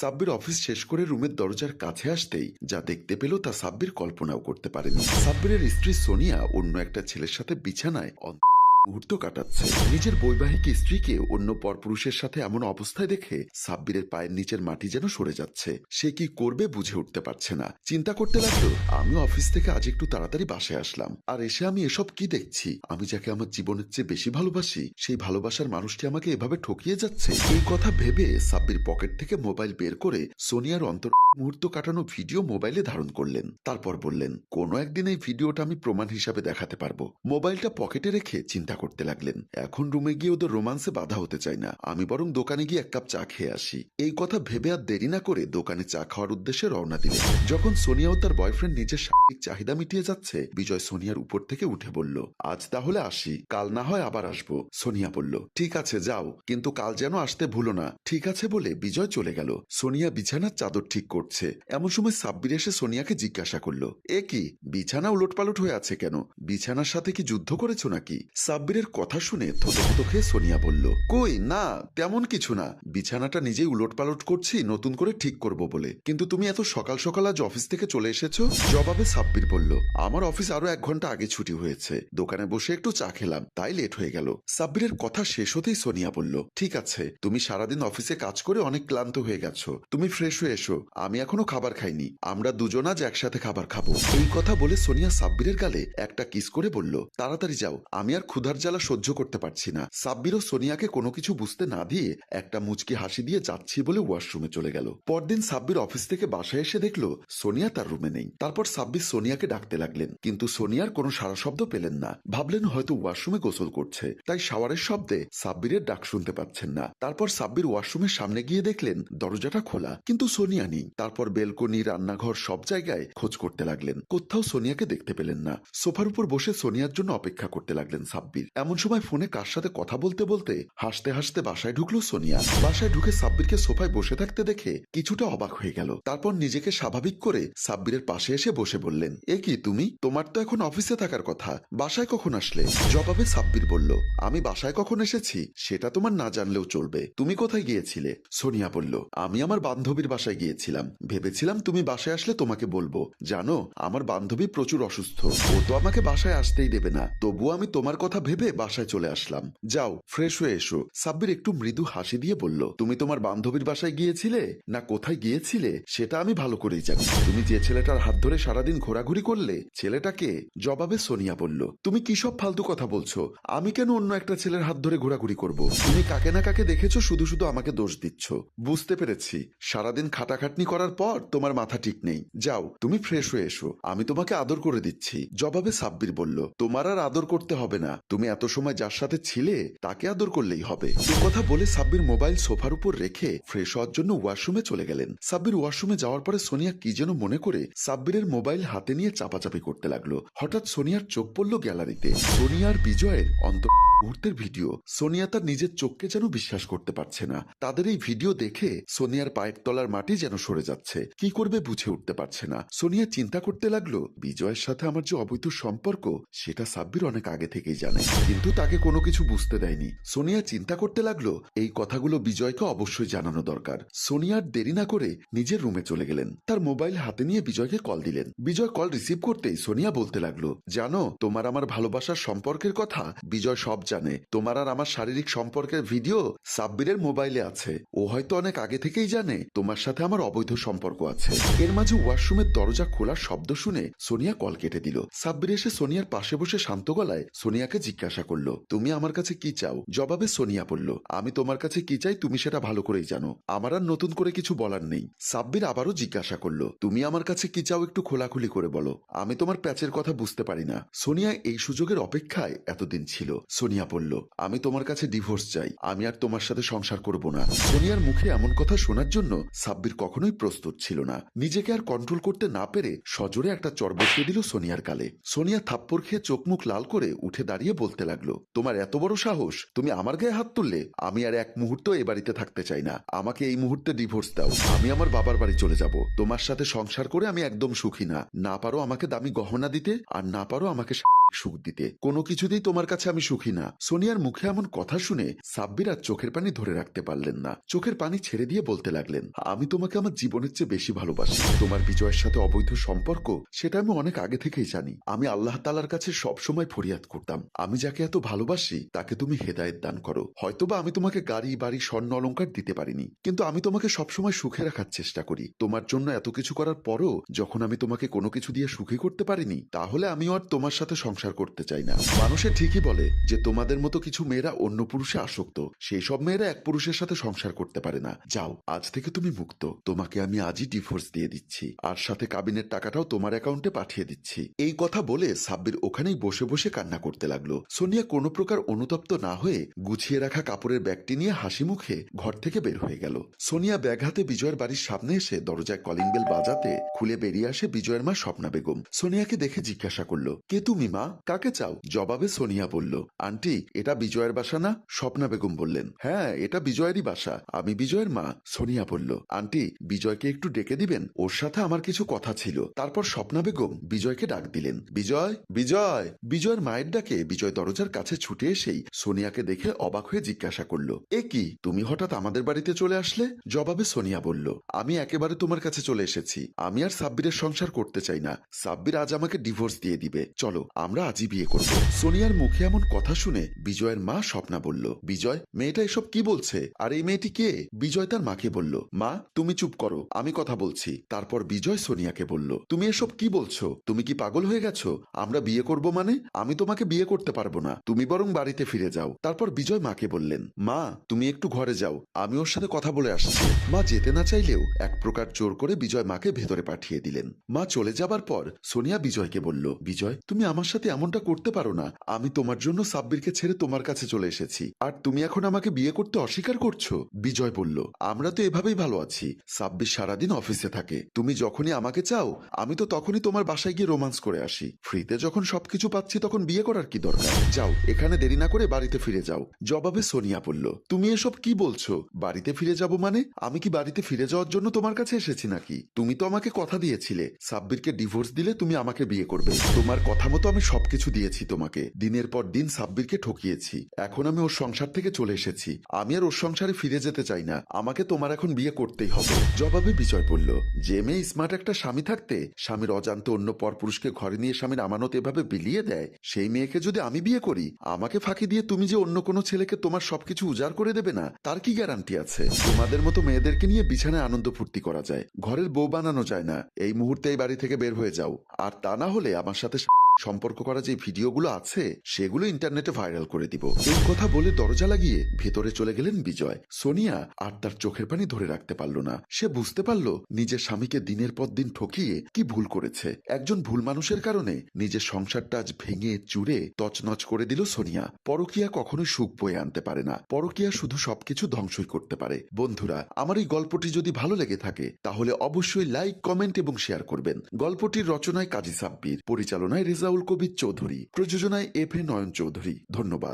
Sabbir office শেষ করে রুমের দরজার কাছে আসতেই যা দেখতে পেল তা সাব্বির কল্পনাও করতে পারেনি। সাব্বিরের স্ত্রী সোনিয়া অন্য একটা ছেলের সাথে বিছানায় মুহূর্ত কাটাচ্ছে। নিজের বৈবাহিক স্ত্রীকে অন্য পরপুরুষের সাথে এমন অবস্থায় দেখে সাব্বিরের পায়ের নিচের মাটি যেন সরে যাচ্ছে। সে কি করবে বুঝে উঠতে পারছে না। চিন্তা করতে লাগল আমি অফিস থেকে আজ একটু তাড়াতাড়ি বাসায় আসলাম। আর এসে আমি এসব কি দেখছি? আমি যাকে আমার জীবনের চেয়ে বেশি ভালোবাসি, সেই ভালোবাসার মানুষটি আমাকে এভাবে ঠকিয়ে যাচ্ছে? এই কথা ভেবে সাব্বির পকেট থেকে মোবাইল বের করে সোনিয়ার অন্তর মুহূর্ত কাটানো ভিডিও মোবাইলে ধারণ করলেন। তারপর বললেন, কোনো একদিন এই ভিডিওটা আমি প্রমাণ হিসাবে দেখাতে পারব। মোবাইলটা পকেটে রেখে চিন্তা করতে লাগলেন। এখন রুমে গিয়ে ওদের রোমান্সে বাধা হতে চাই না। আমি বরং দোকানে গিয়ে এক কাপ চা খেয়ে আসি। এই কথা ভেবে আর দেরি না করে দোকানে চা খাওয়ার উদ্দেশ্যে রওনা দিলেন। যখন সোনিয়া ও তার বয়ফ্রেন্ড নিজের শারীরিক চাহিদা মিটিয়ে যাচ্ছে, বিজয় সোনিয়ার উপর থেকে উঠে বলল, আজ তাহলে আসি। কাল না হয় আবার আসব। সোনিয়া বলল, ঠিক আছে, যাও। কিন্তু কাল যেন আসতে ভুলো না। ঠিক আছে বলে বিজয় চলে গেল। সোনিয়া বিছানার চাদর ঠিক করছে। এমন সময় সাব্বির এসে সোনিয়াকে জিজ্ঞাসা করল, এ কি? বিছানা উলটপালট হয়ে আছে কেন? বিছানার সাথে কি যুদ্ধ করেছ নাকি? সাব্বিরের কথা শুনে থতথত সোনিয়া বলল, কই, না, তেমন কিছু না। বিছানাটা নিজেই উলটপালট করছি, নতুন করে ঠিক করব বলে। কিন্তু তুমি এত সকাল সকাল আজ অফিস থেকে চলে এসেছ? জবাবে সাব্বির বলল, আমার অফিস আরও এক ঘণ্টা আগে ছুটি হয়েছে। দোকানে বসে একটু চা খেলাম, তাই লেট হয়ে গেল। সাব্বিরের কথা শেষ হতেই সোনিয়া বলল, ঠিক আছে, তুমি সারাদিন অফিসে কাজ করে অনেক ক্লান্ত হয়ে গেছো। তুমি ফ্রেশ হয়ে এসো, আমি এখনও খাবার খাইনি। আমরা দুজন আজ একসাথে খাবার খাব। এই কথা বলে সোনিয়া সাব্বিরের গালে একটা কিস করে বলল, তাড়াতাড়ি যাও, আমি আর ক্ষুধার জ্বালা সহ্য করতে পারছি না। সাব্বির ও সোনিয়াকে কোনো কিছু বুঝতে না দিয়ে একটা মুচকি হাসি দিয়ে যাচ্ছি বলে ওয়াশরুমে চলে গেল। পরদিন সাব্বির অফিস থেকে বাসায় এসে দেখল সোনিয়া তার রুমে নেই। তারপর সাব্বির সোনিয়াকে ডাকতে লাগলেন, কিন্তু সোনিয়ার কোনো সারা শব্দ পেলেন না। ভাবলেন হয়তো ওয়াশরুমে গোসল করছে, তাই শাওয়ারের শব্দে সাব্বিরের ডাক শুনতে পাচ্ছেন না। তারপর সাব্বির ওয়াশরুমের সামনে গিয়ে দেখলেন, দরজাটা খোলা, কিন্তু সোনিয়া নেই। তারপর বেলকনি, রান্নাঘর সব জায়গায় খোঁজ করতে লাগলেন। কোথাও সোনিয়াকে দেখতে পেলেন না। সোফার উপর বসে সোনিয়ার জন্য অপেক্ষা করতে লাগলেন সাব্বির। এমন সময় ফোনে কার সাথে কথা বলতে বলতে হাসতে হাসতে বাসায় ঢুকলো সোনিয়া। বাসায় ঢুকে সাব্বিরকে সোফায় বসে থাকতে দেখে কিছুটা অবাক হয়ে গেল। তারপর নিজেকে স্বাভাবিক করে সাব্বিরের পাশে এসে বসে বললেন, এ কি তুমি? তোমার তো এখন অফিসে থাকার কথা। বাসায় কখন আসলে? জবাবে সাব্বির বলল, আমি বাসায় কখন এসেছি? সেটা তোমার না জানলেও চলবে। তুমি কোথায় গিয়েছিলে? সোনিয়া বলল, আমি আমার বান্ধবীর বাসায় গিয়েছিলাম। ভেবেছিলাম তুমি বাসায় আসলে তোমাকে বলব। জানো, আমার বান্ধবী প্রচুর অসুস্থ। ও তো আমাকে বাসায় আসতেই দেবে না। তবুও আমি তোমার কথা ভেবে বাসায় চলে আসলাম। যাও ফ্রেশ হয়ে এসো। সাব্বির একটু মৃদু হাসি দিয়ে বলল, তুমি তোমার বান্ধবীর বাসায় গিয়েছিলে? না কোথায় গিয়েছিলে? সেটা আমি ভালো করেই জানি। তুমি যে ছেলেটার হাত ধরে সারাদিন ঘোরাঘুরি করলে, ছেলেটাকে জবাবে সোনিয়া বলল, তুমি কি সব ফালতু কথা বলছো? আমি কেন অন্য একটা ছেলের হাত ধরে ঘোরাঘুরি করব? তুমি কাকে না কাকে দেখেছ, শুধু শুধু আমাকে দোষ দিচ্ছ। বুঝতে পেরেছি। সারাদিন খাটাখাটনি করার পর তোমার মাথা ঠিক নেই। যাও, তুমি ফ্রেশ হয়ে এসো। আমি তোমাকে আদর করে দিচ্ছি। জবাবে সাব্বির বলল, তোমার আর আদর করতে হবে না। তুমি এত সময় যার সাথে ছিলে, তাকে আদর করলেই হবে। কথা বলে সাব্বির মোবাইল সোফার উপর রেখে ফ্রেশ হওয়ার জন্য ওয়াশরুমে চলে গেলেন। সাব্বির ওয়াশরুমে যাওয়ার পরে সোনিয়া কি যেন মনে করে সাব্বিরের মোবাইল হাতে নিয়ে চাপাচাপি করতে লাগল। হঠাৎ সোনিয়ার চোখ পড়ল গ্যালারিতে। সোনিয়ার বিজয়ের অন্ত মুহূর্তের ভিডিও, সোনিয়া তার নিজের চোখকে যেন বিশ্বাস করতে পারছে না। তাদের এই ভিডিও দেখে সোনিয়ার পায়ের তলার মাটি যেন সরে যাচ্ছে। কি করবে বুঝে উঠতে পারছে না। সোনিয়া চিন্তা করতে লাগল, বিজয়ের সাথে আমার যে অবৈধ সম্পর্ক, সেটা সাব্বির অনেক আগে থেকেই জানে। কিন্তু তাকে কোনো কিছু বুঝতে দেয়নি। সোনিয়া চিন্তা করতে লাগল, এই কথাগুলো বিজয়কে অবশ্যই জানানো দরকার। সোনিয়ার দেরি না করে নিজের রুমে চলে গেলেন। তার মোবাইল হাতে নিয়ে বিজয়কে কল দিলেন। বিজয় কল রিসিভ করতেই সোনিয়া বলতে লাগল, জানো, তোমার আমার ভালোবাসার সম্পর্কের কথা বিজয় সব জানে। তোমার আর আমার শারীরিক সম্পর্কের ভিডিও সাব্বিরের মোবাইলে আছে। ও হয়তো অনেক আগে থেকেই জানে, তোমার সাথে আমার অবৈধ সম্পর্ক আছে। এর মাঝে ওয়াশরুমের দরজা খোলার শব্দ শুনে সোনিয়া কল কেটে দিল। সাব্বির এসে সোনিয়ার পাশে বসে শান্ত গলায় সোনিয়াকে জিজ্ঞাসা করল, তুমি আমার কাছে কি চাও? জবাবে সোনিয়া বলল, আমি তোমার কাছে কি চাই তুমি সেটা ভালো করেই জানো। আমার আর নতুন করে কিছু বলার নেই। সাব্বির আবারও জিজ্ঞাসা করল, তুমি আমার কাছে কি চাও একটু খোলাখুলি করে বলো। আমি তোমার প্যাচের কথা বুঝতে পারি না। সোনিয়া এই সুযোগের অপেক্ষায় এতদিন ছিল। সোনিয়া বলল, আমি তোমার কাছে ডিভোর্স চাই। আমি আর তোমার সাথে সংসার করব না। সোনিয়ার মুখে এমন কথা শোনার জন্য সাব্বির কখনোই প্রস্তুত ছিল না। নিজেকে আর কন্ট্রোল করতে না পেরে সজোরে একটা চর বসিয়ে দিল সোনিয়ার গালে। সোনিয়া থাপ্পড় খেয়ে চোখ মুখ লাল করে উঠে দাঁড়িয়ে বলতে লাগল, তোমার এত বড় সাহস? তুমি আমার গায়ে হাত তুললে? আমি আর এক মুহূর্ত এ বাড়িতে থাকতে চাই না। আমাকে এই মুহূর্তে ডিভোর্স দাও। আমি আমার বাবার বাড়ি চলে যাব। তোমার সাথে সংসার করে আমি একদম সুখী না। না পারো আমাকে দামি গহনা দিতে, আর না পারো আমাকে সুখ দিতে। কোনো কিছুতেই তোমার কাছে আমি সুখী না। সোনিয়ার মুখে এমন কথা শুনে সাব্বির আর চোখের পানি ধরে রাখতে পারলেন না। চোখের পানি ছেড়ে দিয়ে বলতে লাগলেন, আমি তোমাকে আমার জীবনের চেয়ে বেশি ভালোবাসি। তোমার বিজয়ের সাথে অবৈধ সম্পর্ক, সেটা আমি অনেক আগে থেকেই জানি। আমি আল্লাহ তালার কাছে সবসময় ফরিয়াদ করতাম। আমি যাকে এত ভালোবাসি, তাকে তুমি হেদায়েত দান করো। হয়তোবা আমি তোমাকে গাড়ি, বাড়ি, স্বর্ণ অলঙ্কার দিতে পারিনি। কিন্তু আমি তোমাকে সবসময় সুখে রাখার চেষ্টা করি। তোমার জন্য এত কিছু করার পরও যখন আমি তোমাকে কোনো কিছু দিয়ে সুখী করতে পারিনি, তাহলে আমিও আর তোমার সাথে সংসার করতে চাই না। মানুষে ঠিকই বলে যে, তোমাদের মতো কিছু মেয়েরা অন্য পুরুষে আসক্ত। সেই সব মেয়েরা এক পুরুষের সাথে সংসার করতে পারে না। যাও, আজ থেকে তুমি মুক্ত। তোমাকে আমি আজই ডিভোর্স দিয়ে দিচ্ছি। আর সাথে কাবিনের টাকাটাও তোমার অ্যাকাউন্টে পাঠিয়ে দিচ্ছি। এই কথা বলে সাব্বির ওখানেই বসে বসে কান্না করতে লাগল। সোনিয়া কোনো প্রকার অনুতপ্ত না হয়ে গুছিয়ে রাখা কাপড়ের ব্যাগটি নিয়ে হাসি মুখে ঘর থেকে বের হয়ে গেল। সোনিয়া ব্যাগ হাতে বিজয়ের বাড়ির সামনে এসে দরজায় কলিং বেল বাজাতে খুলে বেরিয়ে আসে বিজয়ের মা স্বপ্না বেগম। সোনিয়াকে দেখে জিজ্ঞাসা করল, কে তুমি মা? কাকে চাও? জবাবে সোনিয়া বলল, আন্টি, এটা বিজয়ের বাসা না? স্বপ্না বেগম বললেন হ্যাঁ এটা বিজয়েরই বাসা, আমি বিজয়ের মা। সোনিয়া বলল, আন্টি, বিজয়কে একটু ডেকে দিবেন? ওর সাথে আমার কিছু কথা ছিল। তারপর স্বপ্না বেগম বিজয়কে ডাক দিলেন, বিজয় বিজয়। বিজয়ের মায়ের ডাকে বিজয় দরজার কাছে ছুটে এসেই সোনিয়াকে দেখে অবাক হয়ে জিজ্ঞাসা করল, এ কি, তুমি হঠাৎ আমাদের বাড়িতে চলে আসলে? জবাবে সোনিয়া বলল, আমি একেবারে তোমার কাছে চলে এসেছি, আমি আর সাব্বিরের সংসার করতে চাই না, সাব্বির আজ আমাকে ডিভোর্স দিয়ে দিবে। চলো, আমরা আজই বিয়ে করব। সোনিয়ার মুখে এমন কথা শুনে বিজয়ের মা স্বপ্না বলল, বিজয়, মেয়েটা এসব কি বলছে? আর এই মেয়েটি কে? বিজয় তার মাকে বলল, মা, তুমি চুপ করো, আমি কথা বলছি। তারপর বিজয় সোনিয়াকে বলল, তুমি এসব কি বলছো? তুমি কি পাগল হয়ে গেছো? আমরা বিয়ে করব মানে? আমি তোমাকে বিয়ে করতে পারব না। তুমি বরং বাড়িতে ফিরে যাও। তারপর বিজয় মাকে বললেন, মা, তুমি একটু ঘরে যাও, আমি ওর সাথে কথা বলে আসছি। মা যেতে না চাইলেও এক প্রকার জোর করে বিজয় মাকে ভেতরে পাঠিয়ে দিলেন। মা চলে যাবার পর সোনিয়া বিজয়কে বলল, বিজয়, তুমি আমার সাথে এমনটা করতে পারো না। আমি তোমার জন্য সাব্বিরকে ছেড়ে তোমার কাছে চলে এসেছি। আর তুমি এখন আমাকে বিয়ে করতে অস্বীকার করছ? বিজয় বলল, আমরা তো এভাবেই ভালো আছি। সাব্বির সারাদিন অফিসে থাকে। তুমি যখনই আমাকে চাও, আমি তো তখনই তোমার বাসায় গিয়ে রোমান্স করে আসি। ফ্রিতে যখন সবকিছু পাচ্ছি, তখন বিয়ে করার কি দরকার? যাও, এখানে দেরি না করে বাড়িতে ফিরে যাও। জবাবে সোনিয়া বলল, তুমি এসব কি বলছো? বাড়িতে ফিরে যাব মানে? আমি কি বাড়িতে ফিরে যাওয়ার জন্য তোমার কাছে এসেছি নাকি? তুমি তো আমাকে কথা দিয়েছিলে। সাব্বিরকে ডিভোর্স দিলে তুমি আমাকে বিয়ে করবে। তোমার কথা মতো আমি সবকিছু দিয়েছি তোমাকে। দিনের পর দিন সাব্বিরকে ঠকিয়েছি। এখন আমি ওর সংসার থেকে চলে এসেছি। আমি আর ওর সংসারে ফিরে যেতে চাই না। আমাকে তোমার এখন বিয়ে করতেই হবে। জবাবে বিজয় বলল, যে মেয়ে স্মার্ট একটা স্বামী থাকতে, স্বামীর অজান্তে অন্য পরপুরুষকে ঘরে নিয়ে স্বামীর আমানত এভাবে বিলিয়ে দেয়, সেই মেয়েকে যদি আমি বিয়ে করি, আমাকে ফাঁকি দিয়ে তুমি যে অন্য কোনো ছেলেকে তোমার সবকিছু উজাড় করে দেবে না, তার কি গ্যারান্টি আছে? তোমাদের মতো মেয়েদেরকে নিয়ে বিছানায় আনন্দ ফুর্তি করা যায়। ঘরের বউ বানানো যায় না। এই মুহূর্তে এই বাড়ি থেকে বের হয়ে যাও। আর তা না হলে আমার সাথে সম্পর্ক করা যে ভিডিওগুলো আছে, সেগুলো ইন্টারনেটে ভাইরাল করে দিব। এই কথা বলে দরজা লাগিয়ে ভেতরে চলে গেলেন বিজয়। সোনিয়া আর তার চোখের পানি ধরে রাখতে পারল না। সে বুঝতে পারল নিজের স্বামীকে দিনের পর দিন ঠকিয়ে কি ভুল করেছে। একজন ভুল মানুষের কারণে নিজের সংসারটা আজ ভেঙে, চুরে, তছনছ করে দিল সোনিয়া। পরকিয়া কখনোই সুখ বয়ে আনতে পারে না। পরকিয়া শুধু সবকিছু ধ্বংসই করতে পারে। বন্ধুরা, আমার এই গল্পটি যদি ভালো লেগে থাকে, তাহলে অবশ্যই লাইক, কমেন্ট এবং শেয়ার করবেন। গল্পটির রচনায় কাজী সাব্বির, পরিচালনায় রেজাউল কবির চৌধুরী। প্রযোজনায় এফ এ নয়ন চৌধুরী ধন্যবাদ।